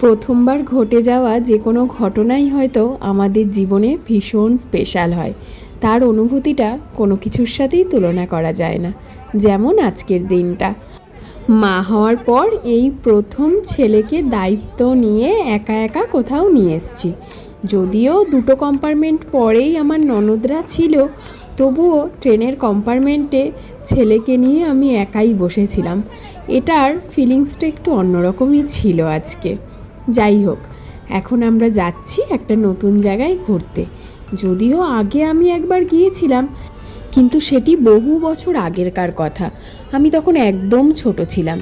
প্রথমবার ঘটে যাওয়া যে কোনো ঘটনাই হয়তো আমাদের জীবনে ভীষণ স্পেশাল হয়। তার অনুভূতিটা কোনো কিছুর সাথেই তুলনা করা যায় না, যেমন আজকের দিনটা। মা হওয়ার পর এই প্রথম ছেলেকে দায়িত্ব নিয়ে একা একা কোথাও নিয়ে এসছি। যদিও দুটো কম্পার্টমেন্ট পরেই আমার ননদরা ছিল, তবুও ট্রেনের কম্পার্টমেন্টে ছেলেকে নিয়ে আমি একাই বসেছিলাম। এটার ফিলিংসটা একটু অন্যরকমই ছিল আজকে। যাই হোক, এখন আমরা যাচ্ছি একটা নতুন জায়গায় ঘুরতে। যদিও আগে আমি একবার গিয়েছিলাম, কিন্তু সেটি বহু বছর আগেরকার কথা। আমি তখন একদম ছোট ছিলাম।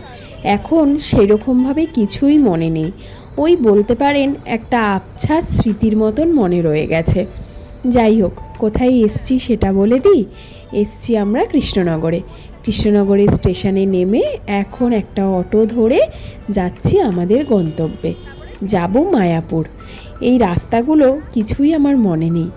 এখন সেরকমভাবে কিছুই মনে নেই। ওই বলতে পারেন একটা আবছা স্মৃতির মতন মনে রয়ে গেছে। যাই হোক, কোথায় এসছি সেটা বলে দিই। এসছি আমরা কৃষ্ণনগরে। কৃষ্ণনগরের স্টেশনে নেমে এখন একটা অটো ধরে যাচ্ছি আমাদের গন্তব্যে। যাব মায়াপুর। এই রাস্তাগুলো কিছুই আমার মনে নেই।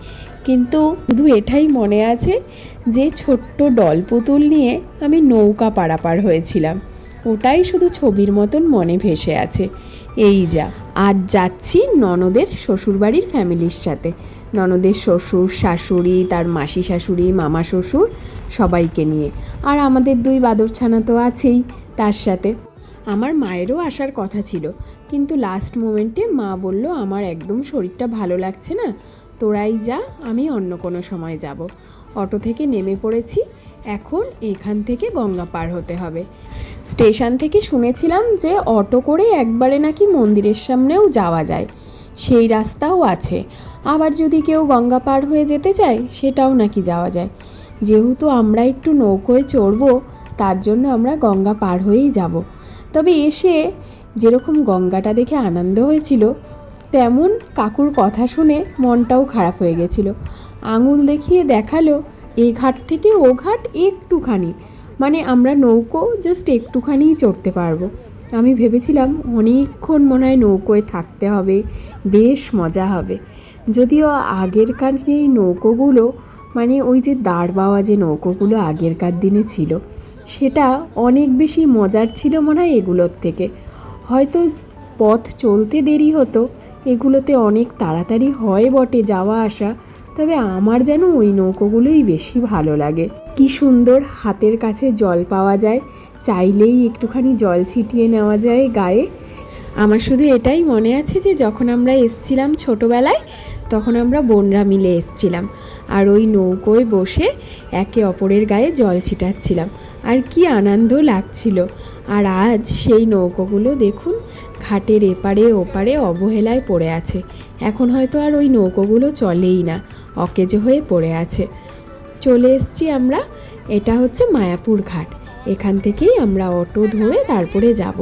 কিন্তু শুধু এটাই মনে আছে যে ছোট্ট ডল পুতুল নিয়ে আমি নৌকা পারাপার হয়েছিলাম। ওটাই শুধু ছবির মতন মনে ভেসে আছে। এই যা, আজ যাচ্ছি ননদের শ্বশুরবাড়ির ফ্যামিলির সাথে। ননদের শ্বশুর, শাশুড়ি, তার মাসি শাশুড়ি, মামা শ্বশুর সবাইকে নিয়ে। আর আমাদের দুই বাদরছানা তো আছেই তার সাথে। আমার মায়েরও আসার কথা ছিল, কিন্তু লাস্ট মোমেন্টে মা বলল, আমার একদম শরীরটা ভালো লাগছে না, তোরাই যা, আমি অন্য কোনো সময় যাব। অটো থেকে নেমে পড়েছি, এখন এখান থেকে গঙ্গা পার হতে হবে। স্টেশন থেকে শুনেছিলাম যে অটো করে একবারে নাকি মন্দিরের সামনেও যাওয়া যায়। সেই রাস্তাও আছে। আবার যদি কেউ গঙ্গা পার হয়ে যেতে চায়, সেটাও নাকি যাওয়া যায়। যেহেতু আমরা একটু নৌকোয় চড়বো, তার জন্য আমরা গঙ্গা পার হয়েই যাব। তবে এসে যেরকম গঙ্গাটা দেখে আনন্দ হয়েছিল, তেমন কাকুর কথা শুনে মনটাও খারাপ হয়ে গেছিল। আঙুল দেখিয়ে দেখাল এ ঘাট থেকে ও ঘাট একটুখানি। মানে আমরা নৌকো জাস্ট একটুখানিই চড়তে পারব। আমি ভেবেছিলাম অনেকক্ষণ মনে হয় নৌকোয় থাকতে হবে, বেশ মজা হবে। যদিও আগেরকার এই নৌকোগুলো মানে ওই যে দাঁড় বাওয়া যে নৌকোগুলো আগেরকার দিনে ছিল, সেটা অনেক বেশি মজার ছিল মনে হয় এগুলোর থেকে। হয়তো পথ চলতে দেরি হতো, এগুলোতে অনেক তাড়াতাড়ি হয় বটে যাওয়া আসা, তবে আমার যেন ওই নৌকোগুলোই বেশি ভালো লাগে। কি সুন্দর হাতের কাছে জল পাওয়া যায়, চাইলেই একটুখানি জল ছিটিয়ে নেওয়া যায় গায়ে। আমার শুধু এটাই মনে আছে যে যখন আমরা এসছিলাম ছোটোবেলায় তখন আমরা বোনরা মিলে এসছিলাম। আর ওই নৌকোয় বসে একে অপরের গায়ে জল ছিটাচ্ছিলাম। আর কি আনন্দ লাগছিল। আর আজ সেই নৌকোগুলো দেখুন, ঘাটের এপারে ওপারে অবহেলায় পড়ে আছে। এখন হয়তো আর ওই নৌকোগুলো চলেই না, অকেজো হয়ে পড়ে আছে। চলে এসছি আমরা, এটা হচ্ছে মায়াপুর ঘাট। এখান থেকেই আমরা অটো ধরে তারপরে যাব।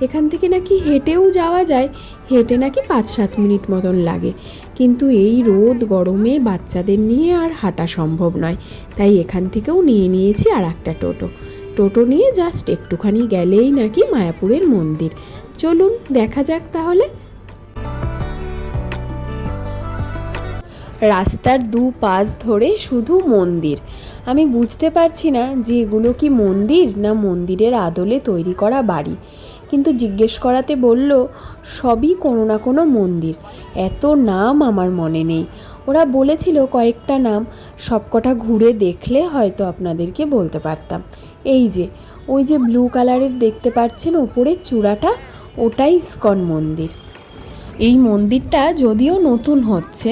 এখান থেকে নাকি হেঁটেও যাওয়া যায়। হেঁটে নাকি পাঁচ সাত মিনিট মতন লাগে। কিন্তু এই রোদ গরমে বাচ্চাদের নিয়ে আর হাঁটা সম্ভব নয়। তাই এখান থেকেও নিয়ে নিয়েছি আর একটা টোটো। টোটো নিয়ে জাস্ট একটুখানি গেলেই নাকি মায়াপুরের মন্দির। চলুন, দেখা যাক তাহলে। রাস্তার দু পাশ ধরে শুধু মন্দির। আমি বুঝতে পারছি না যে এগুলো কি মন্দির না মন্দিরের আদলে তৈরি করা বাড়ি। কিন্তু জিজ্ঞেস করাতে বলল, সবই কোনো না কোনো মন্দির। এত নাম আমার মনে নেই। ওরা বলেছিল কয়েকটা নাম, সবকটা ঘুরে দেখলে হয়তো আপনাদেরকে বলতে পারতাম। এই যে, ওই যে ব্লু কালারের দেখতে পাচ্ছেন, ওপরের চূড়াটা, ওটাই ইস্কন মন্দির। এই মন্দিরটা যদিও নতুন হচ্ছে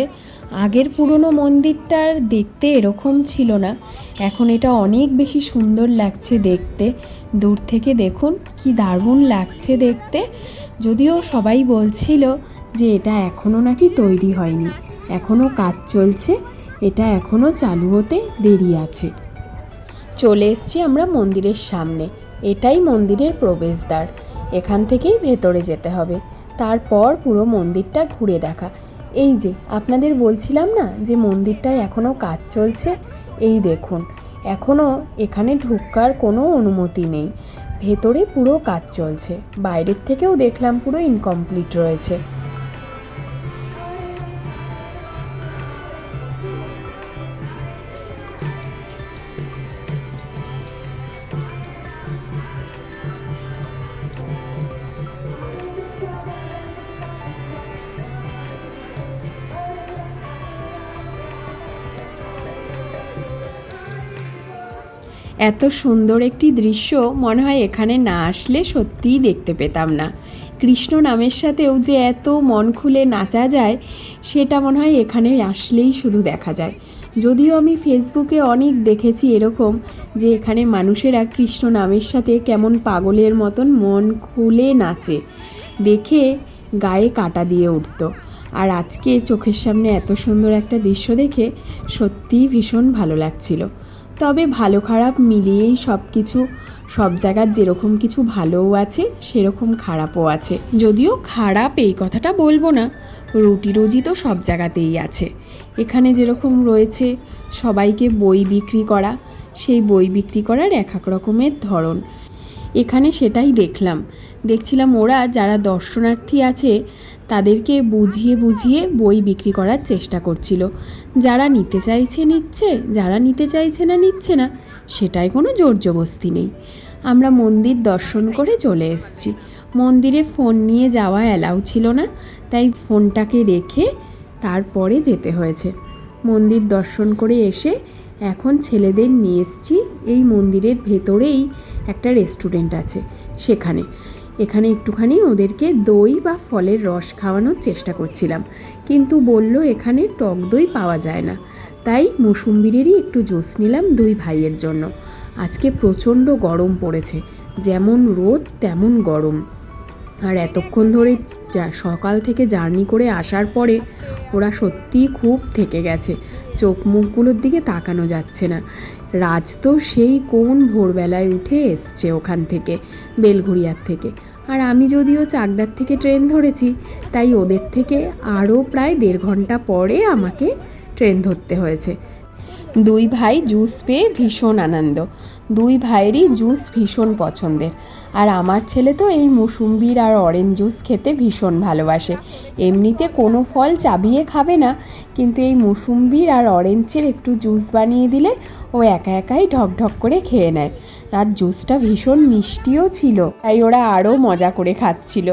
আগের পুরনো মন্দিরটার দেখতে এরকম ছিল না। এখন এটা অনেক বেশি সুন্দর লাগছে দেখতে। দূর থেকে দেখুন, কি দারুণ লাগছে দেখতে। যদিও সবাই বলছিল যে এটা এখনও নাকি তৈরি হয়নি। এখনও কাজ চলছে, এটা এখনও চালু হতে দেরি আছে। চলে এসছি আমরা মন্দিরের সামনে। এটাই মন্দিরের প্রবেশদ্বার। এখান থেকেই ভেতরে যেতে হবে। তারপর পুরো মন্দিরটা ঘুরে দেখা। এই যে, আপনাদের বলছিলাম না যে মন্দিরটায় এখনও কাজ চলছে? এই দেখুন এখনও এখানে ঢুকার কোনো অনুমতি নেই। ভেতরে পুরো কাজ চলছে, বাইরের থেকেও দেখলাম পুরো ইনকমপ্লিট রয়েছে। এত সুন্দর একটি দৃশ্য মনে হয় এখানে না আসলে সত্যিই দেখতে পেতাম না। কৃষ্ণ নামের সাথেও যে এত মন খুলে নাচা যায়, সেটা মনে হয় এখানে আসলেই শুধু দেখা যায়। যদিও আমি ফেসবুকে অনেক দেখেছি এরকম যে এখানে মানুষেরা কৃষ্ণ নামের সাথে কেমন পাগলের মতন মন খুলে নাচে। দেখে গায়ে কাটা দিয়ে উঠতো। আর আজকে চোখের সামনে এত সুন্দর একটা দৃশ্য দেখে সত্যিই ভীষণ ভালো লাগছিল। তবে ভালো খারাপ মিলিয়েই সব কিছু সব জায়গার যেরকম কিছু ভালোও আছে, সেরকম খারাপও আছে। যদিও খারাপ এই কথাটা বলব না, রুটি রুজি তো সব জায়গাতেই আছে। এখানে যেরকম রয়েছে, সবাইকে বই বিক্রি করা, সেই বই বিক্রি করার এক এক রকমের ধরন। এখানে সেটাই দেখলাম। দেখছিলাম ওরা যারা দর্শনার্থী আছে তাদেরকে বুঝিয়ে বুঝিয়ে বই বিক্রি করার চেষ্টা করছিল। যারা নিতে চাইছে নিচ্ছে, যারা নিতে চাইছে না নিচ্ছে না, সেটাই কোনো জোর জবস্তি নেই। আমরা মন্দির দর্শন করে চলে এসেছি। মন্দিরে ফোন নিয়ে যাওয়া অ্যালাউ ছিল না, তাই ফোনটাকে রেখে তারপরে যেতে হয়েছে। মন্দির দর্শন করে এসে এখন ছেলেদের নিয়ে এসছি। এই মন্দিরের ভেতরেই একটা রেস্টুরেন্ট আছে, সেখানে। এখানে একটুখানি ওদেরকে দই বা ফলের রস খাওয়ানোর চেষ্টা করছিলাম। কিন্তু বলল এখানে টক দই পাওয়া যায় না। তাই মৌসুম্বিরেরই একটু জুস নিলাম দুই ভাইয়ের জন্য। আজকে প্রচণ্ড গরম পড়েছে। যেমন রোদ, তেমন গরম। আর এতক্ষণ ধরে যা- সকাল থেকে জার্নি করে আসার পরে ওরা সত্যিই খুব থেকে গেছে। চোখ মুখগুলোর দিকে তাকানো যাচ্ছে না। রাজ তো সেই কোন ভোরবেলায় উঠে এসছে ওখান থেকে বেলঘুরিয়ার থেকে। আর আমি যদিও চাকদার থেকে ট্রেন ধরেছি, তাই ওদের থেকে আরও প্রায় দেড় ঘণ্টা পরে আমাকে ট্রেন ধরতে হয়েছে। দুই ভাই জুস পেয়ে ভীষণ আনন্দ। দুই ভাইয়েরই জুস ভীষণ পছন্দের। আর আমার ছেলে তো এই মুসুম্বির আর অরেঞ্জ জুস খেতে ভীষণ ভালোবাসে। এমনিতে কোনো ফল চাবিয়ে খাবে না, কিন্তু এই মুসুম্বির আর অরেঞ্জের একটু জুস বানিয়ে দিলে ও একা একাই ঢক ঢক করে খেয়ে নেয়। আর জুসটা ভীষণ মিষ্টিও ছিল, তাই ওরা আরও মজা করে খাচ্ছিল।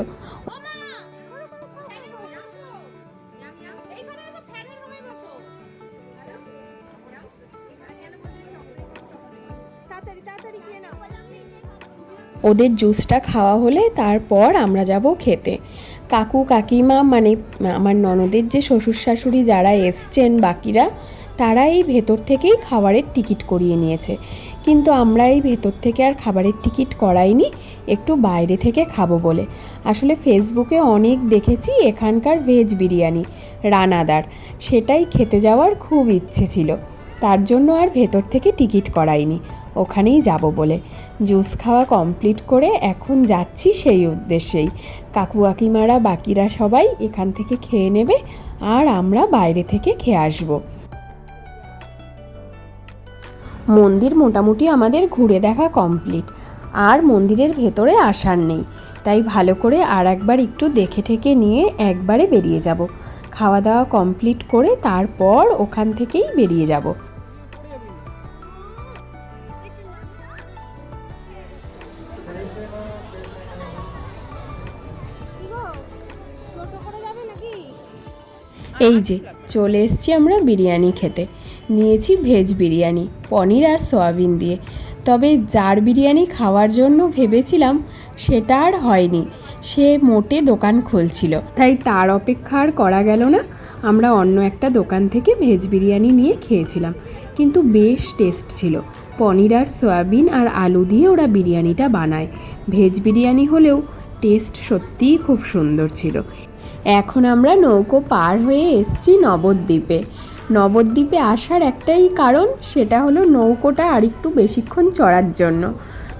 ওদের জুসটা খাওয়া হলে তারপর আমরা যাব খেতে। কাকু, কাকিমা মানে আমার ননদের যে শ্বশুর শাশুড়ি যারা এসছেন বাকিরা তারা এই ভেতর থেকেই খাবারের টিকিট করিয়ে নিয়েছে। কিন্তু আমরা এই ভেতর থেকে আর খাবারের টিকিট করাইনি, একটু বাইরে থেকে খাব বলে। আসলে ফেসবুকে অনেক দেখেছি এখানকার ভেজ বিরিয়ানি, রানাদার। সেটাই খেতে যাওয়ার খুব ইচ্ছে ছিল। তার জন্য আর ভেতর থেকে টিকিট করাইনি। ওখানেই যাব বলে। জুস খাওয়া কমপ্লিট করে এখন যাচ্ছি সেই উদ্দেশ্যেই। কাকু কাকিমারা বাকিরা সবাই এখান থেকে খেয়ে নেবে আর আমরা বাইরে থেকে খেয়ে আসব। মন্দির মোটামুটি আমাদের ঘুরে দেখা কমপ্লিট। আর মন্দিরের ভেতরে আসার নেই। তাই ভালো করে আর একবার একটু দেখে ঠেকে নিয়ে একবারে বেরিয়ে যাব। খাওয়া দাওয়া কমপ্লিট করে তারপর ওখান থেকেই বেরিয়ে যাব। এই যে, চলে এসেছি আমরা বিরিয়ানি খেতে। নিয়েছি ভেজ বিরিয়ানি, পনির আর সয়াবিন দিয়ে। তবে যার বিরিয়ানি খাওয়ার জন্য ভেবেছিলাম সেটা আর হয়নি, সে মোটে দোকান খুলছিল। তাই তার অপেক্ষা আর করা গেল না, আমরা অন্য একটা দোকান থেকে ভেজ বিরিয়ানি নিয়ে খেয়েছিলাম। কিন্তু বেশ টেস্ট ছিল, পনির আর সয়াবিন আর আলু দিয়ে ওরা বিরিয়ানিটা বানায়। ভেজ বিরিয়ানি হলেও টেস্ট সত্যিই খুব সুন্দর ছিল। এখন আমরা নৌকো পার হয়ে এসছি নবদ্বীপে। নবদ্বীপে আসার একটাই কারণ, সেটা হলো নৌকোটা আরেকটু বেশিক্ষণ চড়ার জন্য।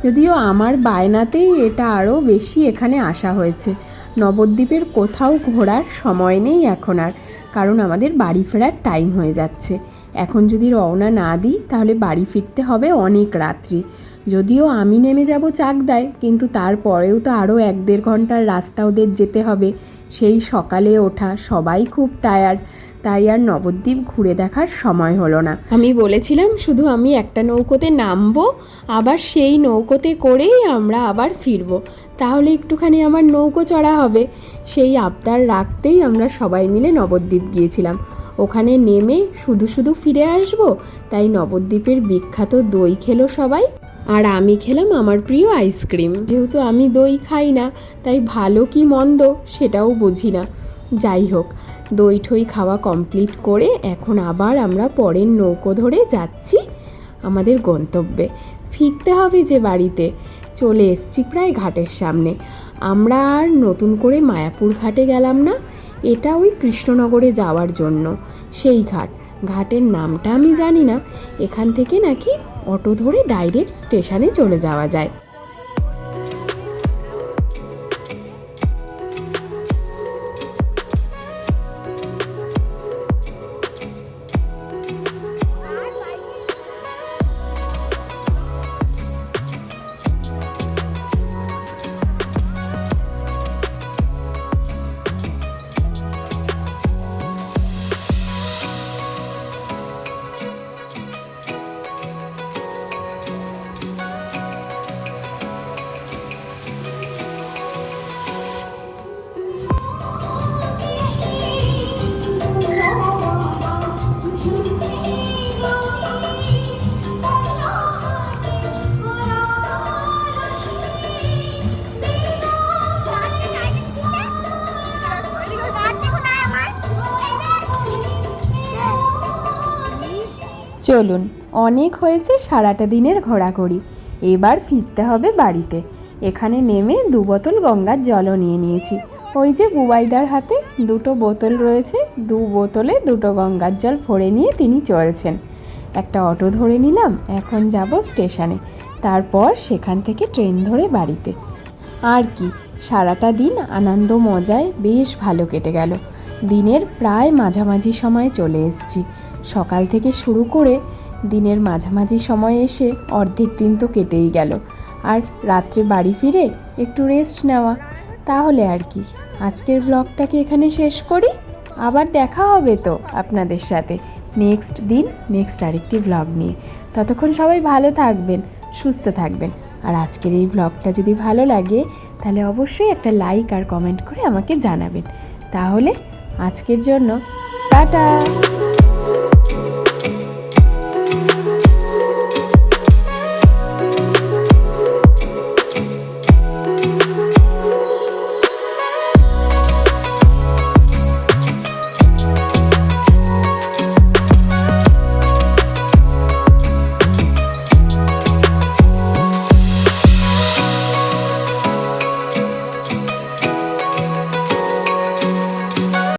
যদিও আমার বায়নাতেই এটা আরও বেশি এখানে আসা হয়েছে। নবদ্বীপের কোথাও ঘোরার সময় নেই এখন আর, কারণ আমাদের বাড়ি ফেরার টাইম হয়ে যাচ্ছে। এখন যদি রওনা না দিই, তাহলে বাড়ি ফিরতে হবে অনেক রাত্রি। যদিও আমি নেমে যাব চাকদায়, কিন্তু তারপরেও তো আরও এক দেড় ঘণ্টার রাস্তা ওদের যেতে হবে। সেই সকালে ওঠা সবাই খুব টায়ার্ড তাই আর নবদ্বীপ ঘুরে দেখার সময় হলো না। আমি বলেছিলাম, শুধু আমি একটা নৌকোতে নামবো, আবার সেই নৌকোতে করেই আমরা আবার ফিরবো। তাহলে একটুখানি আমার নৌকো চড়া হবে। সেই আবদার রাখতেই আমরা সবাই মিলে নবদ্বীপ গিয়েছিলাম। ওখানে নেমে শুধু শুধু ফিরে আসব? তাই নবদ্বীপের বিখ্যাত দই খেলো সবাই। আর আমি খেলাম আমার প্রিয় আইসক্রিম। যেহেতু আমি দই খাই না, তাই ভালো কি মন্দ সেটাও বুঝি না। যাই হোক, দই ঠই খাওয়া কমপ্লিট করে এখন আবার আমরা পরের নৌকো ধরে যাচ্ছি আমাদের গন্তব্যে। ফিরতে হবে যে বাড়িতে। চলে এসছি প্রায় ঘাটের সামনে। আমরা আর নতুন করে মায়াপুর ঘাটে গেলাম না, এটা ওই কৃষ্ণনগরে যাওয়ার জন্য। সেই ঘাট। ঘাটের নামটা আমি জানি না। এখান থেকে নাকি অটো ধরে ডাইরেক্ট স্টেশনে চলে যাওয়া যায়। চলুন, অনেক হয়েছে সারাটা দিনের ঘোরাঘুরি। এবার ফিরতে হবে বাড়িতে। এখানে নেমে দু বোতল গঙ্গার জলও নিয়ে নিয়েছি। ওই যে বুবাইদার হাতে দুটো বোতল রয়েছে, দু বোতলে দুটো গঙ্গার জল ভরে নিয়ে তিনি চলছেন। একটা অটো ধরে নিলাম, এখন যাব স্টেশনে। তারপর সেখান থেকে ট্রেন ধরে বাড়িতে। আর কি, সারাটা দিন আনন্দ মজায় বেশ ভালো কেটে গেল। দিনের প্রায় মাঝামাঝি সময়ে চলে এসেছি। সকাল থেকে শুরু করে দিনের মাঝামাঝি সময়ে এসে অর্ধেক দিন তো কেটেই গেল। আর রাত্রে বাড়ি ফিরে একটু রেস্ট নেওয়া, তাহলে আর কি। আজকের ব্লগটাকে এখানে শেষ করি? আবার দেখা হবে তো আপনাদের সাথে। নেক্সট দিন নেক্সট আরেকটি ব্লগ নিয়ে। ততক্ষণ সবাই ভালো থাকবেন, সুস্থ থাকবেন। আর আজকের এই ব্লগটা যদি ভালো লাগে, তাহলে অবশ্যই একটা লাইক আর কমেন্ট করে আমাকে জানাবেন। তাহলে আজকের জন্য টাটা!